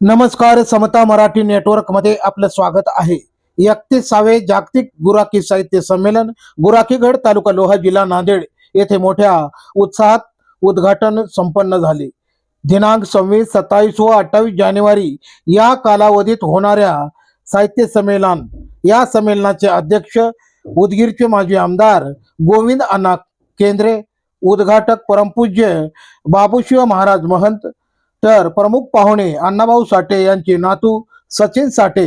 नमस्कार समता मराठी नेटवर्कमध्ये आपलं स्वागत आहे. एकतीसावे जागतिक गुराखी साहित्य संमेलन गुराखीगड तालुका लोहा जिल्हा नांदेड येथे मोठ्या उत्साहात उद्घाटन संपन्न झाले. दिनांक सव्वीस सत्तावीस व अठ्ठावीस जानेवारी या कालावधीत होणाऱ्या साहित्य संमेलन या संमेलनाचे अध्यक्ष उदगीरचे माजी आमदार गोविंद अण्णा केंद्रे उद्घाटक परमपूज्य बाबूशिव महाराज महंत तर प्रमुख पाहुणे अण्णाभाऊ साठे यांचे नातू सचिन साठे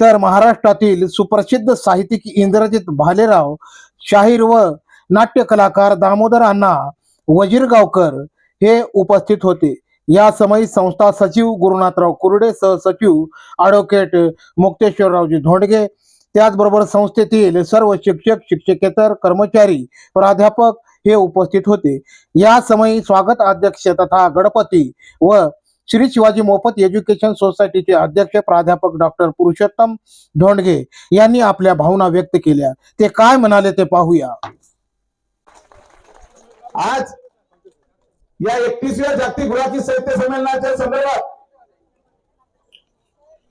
तर महाराष्ट्रातील सुप्रसिद्ध साहित्यिक इंद्रजित भालेराव शाहीर व नाट्य कलाकार दामोदर अण्णा वजीरगावकर हे उपस्थित होते. या समयी संस्था सचिव गुरुनाथराव कुर्डे सहसचिव ॲडव्होकेट मुक्तेश्वररावजी धोंडगे त्याचबरोबर संस्थेतील सर्व शिक्षक शिक्षकेतर कर्मचारी प्राध्यापक हे उपस्थित होते. या समयी स्वागत अध्यक्ष तथा गणपती व श्री शिवाजी मोफत एज्युकेशन सोसायटीचे अध्यक्ष प्राध्यापक डॉक्टर पुरुषोत्तम धोंडगे यांनी आपल्या भावना व्यक्त केल्या. ते काय म्हणाले ते पाहूया. आज या एकतीसव्या जागतिक गुराखी साहित्य संमेलनाच्या संदर्भात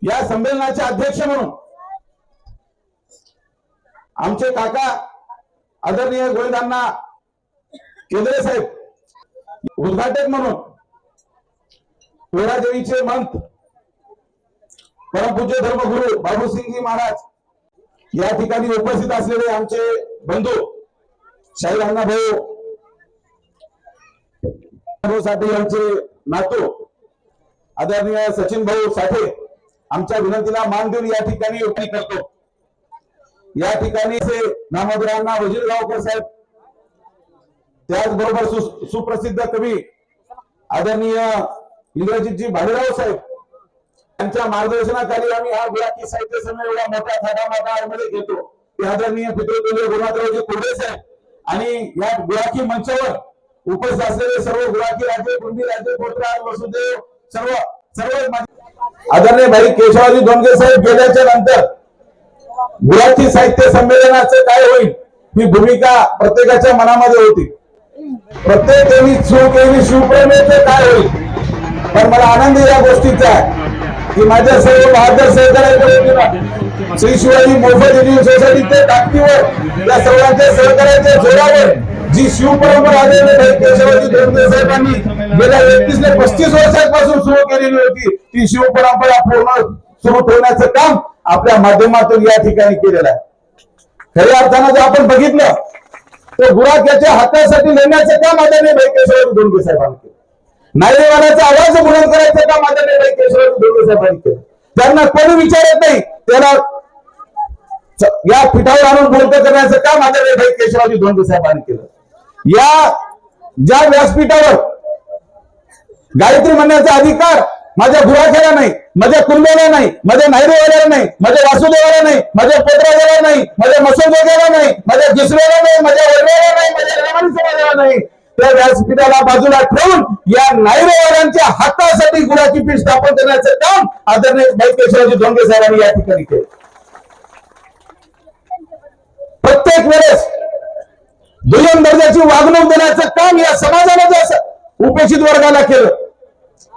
या संमेलनाचे अध्यक्ष म्हणून आमचे काका आदरणीय गोविंदांना केंद्रे साहेब उद्घाटक म्हणून पोरादेवीचे मंत परमपूज्य धर्मगुरू बाबूसिंगजी महाराज या ठिकाणी उपस्थित असलेले आमचे बंधू शाहीर अण्णा भाऊ साठे यांचे नातू आदरणीय सचिन भाऊ साठे आमच्या विनंतीला मान देऊन या ठिकाणी उपस्थित करतो. या ठिकाणी असे नामोदरांना वजीरगावकर साहेब त्याचबरोबर सु- सुप्रसिद्ध कवी आदरणीय इंद्रजितजी भालेराव साहेब. यांच्या मार्गदर्शनाखाली आम्ही हा गुराखी साहित्य संमेलन एवढा मोठ्या थाटामाटा मध्ये घेतो. ते आदरणीय पितृतुल्य गुरुनाथरावजी कुर्डे साहेब आणि या गुराखी मंचावर उपस्थित असलेले सर्व गुराखी राजे कुंभी राजे पोत्राज वसुदेव सर्व सर्व आदरणीय भाई केशवाजी धोंडगे साहेब गेल्याच्यानंतर गुराखी साहित्य संमेलनाचं काय होईल ही भूमिका प्रत्येकाच्या मनामध्ये होती. प्रत्येक देवी सुख केली शिवप्रेमेचं काय होईल? पण मला आनंद या गोष्टीचा. आहे की माझ्या सर्व बहादर सहकार्याकडे श्री शिवाजी मोफत एज्युकेशन सोसायटीच्या ताकदीवर या सर्वांच्या सहकार्याच्या जोरावर जी शिवपरंपरा आलेली केशवाजी धोंडगे साहेबांनी गेल्या एकतीस ते पस्तीस वर्षांपासून सुरू केलेली होती ती शिवपरंपरा पूर्ण सुरू ठेवण्याचं काम आपल्या माध्यमातून या ठिकाणी केलेलं आहे. खऱ्या अर्थानं जर आपण बघितलं तर गुराख्याच्या हातासाठी नेण्याचं काम आदरणीय भाई केशवराज धोंडगे साहेबांनी केलं. नायरेवाल्याचा आवाज बुलंद करायचं काम आदरणीय भाई केशवराज धोंडगे साहेबांनी केलं. त्यांना कोणी विचारत नाही. त्याला या पिठावर आणून बोलतं करण्याचं काम आदरणीय भाई केशवराजी धोंडगे साहेबांनी केलं. या ज्या व्यासपीठावर गायत्री म्हणण्याचा अधिकार माझ्या गुराख्याला नाही माझ्या कुंड्याला नाही माझ्या नायरेवाल्याला नाही माझ्या वासुदेवाला नाही माझ्या पोत्राला नाही माझ्या मसोदेवाला नाही माझ्या दुसऱ्याला नाही माझ्या वडिलाला नाही माझ्या रामानी समाजाला नाही. त्या व्यासपीठाला बाजूला ठेवून या नायरेवाल्यांच्या हातासाठी गुळाची पीठ स्थापन करण्याचं काम आदरणीय भाई धोंगे साहेबांनी या ठिकाणी केलं. प्रत्येक वेळेस दुय्यम दर्जाची वागणूक देण्याचं काम या समाजाला असं उपेक्षित वर्गाला केलं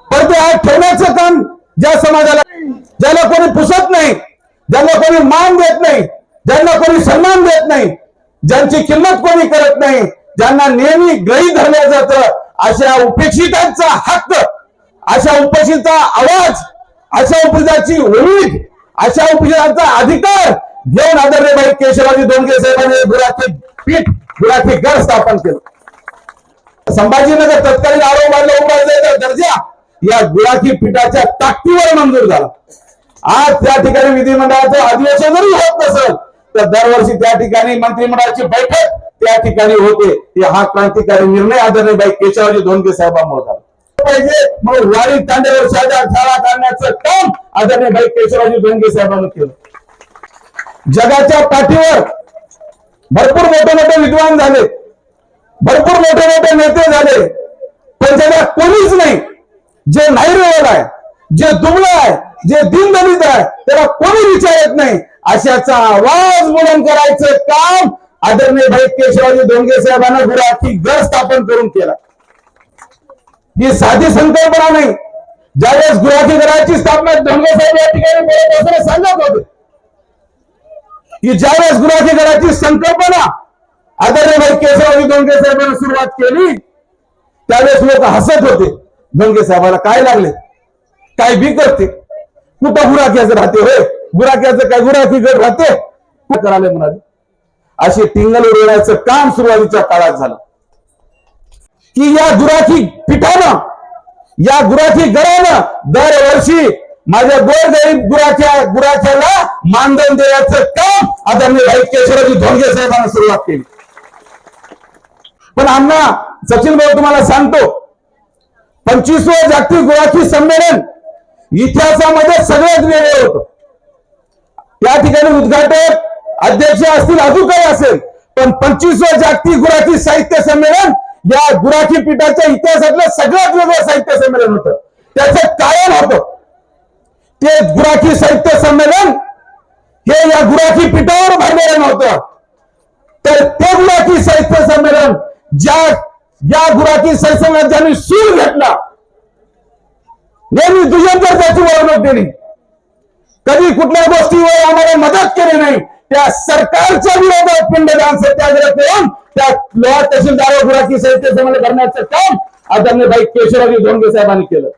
पडदे आज ठेवण्याचं काम ज्या समाजाला ज्याला कोणी पुसत नाही ज्यांना कोणी मान देत नाही ज्यांना कोणी सन्मान देत नाही ज्यांची किंमत कोणी करत नाही ज्यांना नेहमी गळी धरलं जातं अशा उपेक्षितांचा हक्क अशा उपेक्षितचा आवाज अशा उपेक्षाची उमेद अशा उपेक्षितांचा अधिकार घेऊन आदरणीय भाई केशवाजी दोनगे साहेबांनी गुराखी पीठ गुराखी गड स्थापन केलं. संभाजीनगर तत्कालीन आरोग्याला उभारलेला दर्जा या गुराखी पीठाच्या ताकदीवर मंजूर झाला. आज त्या ठिकाणी विधिमंडळाचं अधिवेशन जरी होत नसेल तर दरवर्षी त्या ठिकाणी मंत्रिमंडळाची बैठक त्या ठिकाणी होते. ते हा क्रांतिकारी निर्णय आदरणीय बाई केशवजी धोंडके साहेबांमुळे झाला. पाहिजे म्हणून वारी तांड्यावर साजा झाला करण्याचं काम आदरणीय बाई केशवजी धोंडके साहेबांनी केलं. जगाच्या पाठीवर भरपूर मोठे मोठे विद्वान झाले. भरपूर मोठे मोठे नेते झाले. पण त्याला कोणीच नाही जे नाहीरेवल आहे जे दुबळं आहे जे दिनदलित आहे त्याला कोणी विचारत नाही. अशाचा आवाज बुलंद करायचं काम आदरणीय भाई केशवराजी धोंडगे साहेबांना गुराखी घर स्थापन करून केला. ही साधी संकल्पना नाही. ज्यावेळेस गुराखी घराची स्थापना धोंडगे साहेब या ठिकाणी बोलत असताना सांगत होते. की ज्यावेळेस गुराखी घराची संकल्पना आदरणीय केशवजी धोंडगे साहेबांना सुरुवात केली त्यावेळेस लोक हसत होते. धोंडगे साहेबाला काय लागले? काय बी करते? कुठं गुराख्याचं राहते होय? गुराख्याचं काय गुराखी गट राहते? करायला म्हणाले? असे टिंगल उडवण्याचं काम सुरुवातीच्या काळात झालं. की या गुराखी पिठानं या गुराखी गडानं दरवर्षी माझ्या गोरगरीब गुराख्या गुराख्याला मानधन देण्याचं काम मी भाई केशवराजी धोंडगे साहेबांना सुरुवात केली. पण अण्णा सचिन भाऊ तुम्हाला सांगतो पंचवीसवं जागतिक गुराखी संमेलन इतिहासामध्ये सगळ्यात वेगळं होतं. त्या ठिकाणी उद्घाटक अध्यक्ष असतील अजून काही असेल पण पंचवीसवं जागतिक गुराखी साहित्य संमेलन या गुराखी पीठाच्या इतिहासातलं सगळ्यात वेगळं साहित्य संमेलन होतं. त्याचं कारण होतं. ते गुराखी साहित्य संमेलन हे या गुराखी पीठावर भरलेलं नव्हतं. तर ते गुराखी साहित्य संमेलन ज्या या गुराची साहित्य ज्यांनी सूर घेतला नेहमी दुय्यम त्याची वळवणूक दिली कधी कुठल्या गोष्टीवर आम्हाला मदत केली नाही त्या सरकारच्या विरोधात पिंडदान सत्याग्रह करून त्या लोहा तहसीलदार गुराची साहित्य करण्याचं काम आदरणीय भाई केशवराजी धोंडगे साहेबांनी केलं.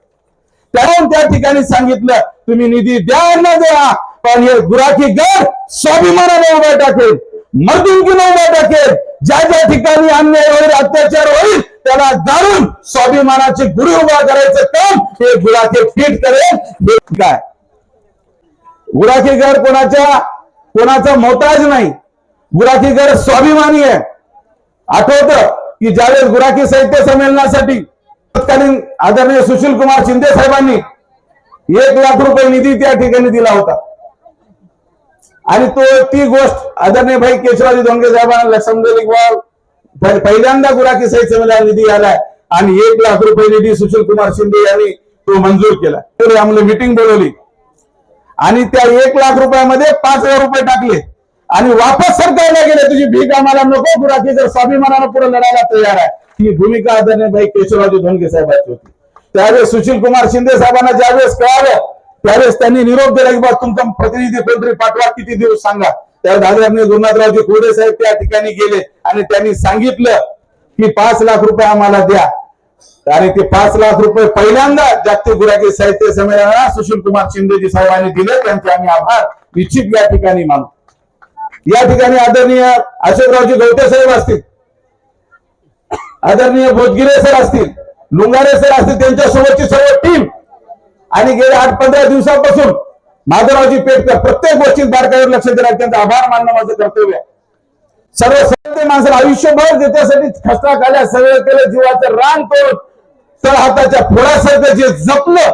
त्याहून त्या ठिकाणी सांगितलं तुम्ही निधी द्या न द्या पण हे गुराखी गड स्वाभिमानाने उभा टाकेल मर्दुंकीने उभा टाकेल ज्या ज्या ठिकाणी अन्याय होईल अत्याचार होईल त्याला जाणून स्वाभिमानाचे गुरु उभा करायचं काम हे गुराखी फिट करेल. हे काय? घर कोणाच्या कोणाचा मोताज नाही. गुराखीगड स्वाभिमानी आहे. आठवत की ज्यावेळेस गुराखी साहित्य संमेलनासाठी तत्कालीन आदरणीय सुशील कुमार शिंदे साहेबांनी एक लाख रुपये निधी त्या ठिकाणी दिला होता. आणि तो ती गोष्ट आदरणीय भाई केशवराजी धोंडगे साहेबांना समजली पहिल्यांदा गुराखी साहित्य निधी आलाय आणि एक लाख रुपये निधी सुशील कुमार शिंदे यांनी तो मंजूर केला तर आम्हाला मिटिंग बोलवली. आणि त्या एक लाख रुपयामध्ये पाच हजार रुपये टाकले. आणि वापस सरकारला गेले. तुझी भीक आम्हाला नको गुराखी जर स्वाभिमानानं पुढे लढायला तयार आहे. ही भूमिका आदरणीय भाई केशवराजी धोंडगे साहेबांची होती. त्यावेळेस सुशील कुमार शिंदे साहेबांना ज्यावेळेस कळालं त्यावेळेस त्यांनी निरोप दिला की बा तुमचा प्रतिनिधी कोणतरी पाठवा किती दिवस सांगा. त्या आदरणीय गुरुनाथरावजी खोडे साहेब त्या ठिकाणी गेले आणि त्यांनी सांगितलं की पाच लाख रुपये आम्हाला द्या. आणि ते पाच लाख रुपये पहिल्यांदा जागतिक गुराखी साहित्य संमेलनाला सुशील कुमार शिंदेजी साहेबांनी दिले त्यांचे आम्ही आभार. निश्चित या ठिकाणी मानू. या ठिकाणी आदरणीय अशोकरावजी गवते साहेब असतील. आदरणीय भोजगिरे सर असतील लुंगारे सर असतील त्यांच्यासोबतची सर्व आणि गेल्या आठ पंधरा दिवसापासून माधवरावजी पेटकर प्रत्येक गोष्टीत बारकाईवर लक्ष देणार त्यांचा आभार मानणं माझं कर्तव्य आहे. सर्व सत्य माणसाला आयुष्यभर त्याच्यासाठी खस्ता काढल्या सगळं केलं जीवाचं रान करून तर हाताच्या फोडासारखं जे जपलं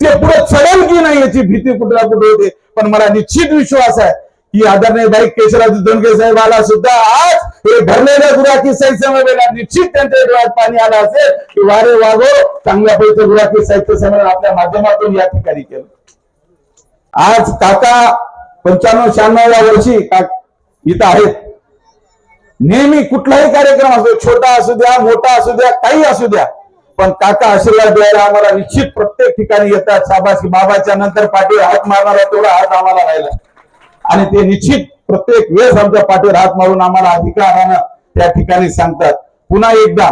ते पुढे चढेल की नाही याची भीती कुठला कुठे होते. पण मला निश्चित विश्वास आहे की आदरणीय बाई केशवराज धोंडगे साहेबाला सुद्धा आज. हे भरलेल्या गुराखी साहित्य संमेलनात निश्चित त्यांच्या डोळ्यात पाणी आलं असेल की वारे वागो चांगल्या पैकी गुराखी साहित्य संमेलन आपल्या माध्यमातून या ठिकाणी केलं. आज काका पंच्याण्णव शहाण्णव या वर्षी इथं आहेत. नेहमी कुठलाही कार्यक्रम असो छोटा असू द्या मोठा असू द्या काही असू द्या पण काका आशीर्वाद द्यायला आम्हाला निश्चित प्रत्येक ठिकाणी येतात. शाबाशी बाबाच्या नंतर पाठीवर हात मारणारा तेवढा हात आम्हाला राहिला. आणि ते निश्चित प्रत्येक वेळेस आमच्या पाठीवर हात मारून आम्हाला अधिकारानं त्या ठिकाणी सांगतात. पुन्हा एकदा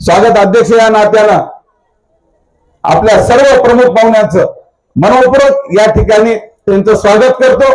स्वागत अध्यक्ष या नात्यानं आपल्या सर्व प्रमुख पाहुण्यांचं मनोपूर्वक या ठिकाणी त्यांचं स्वागत करतो.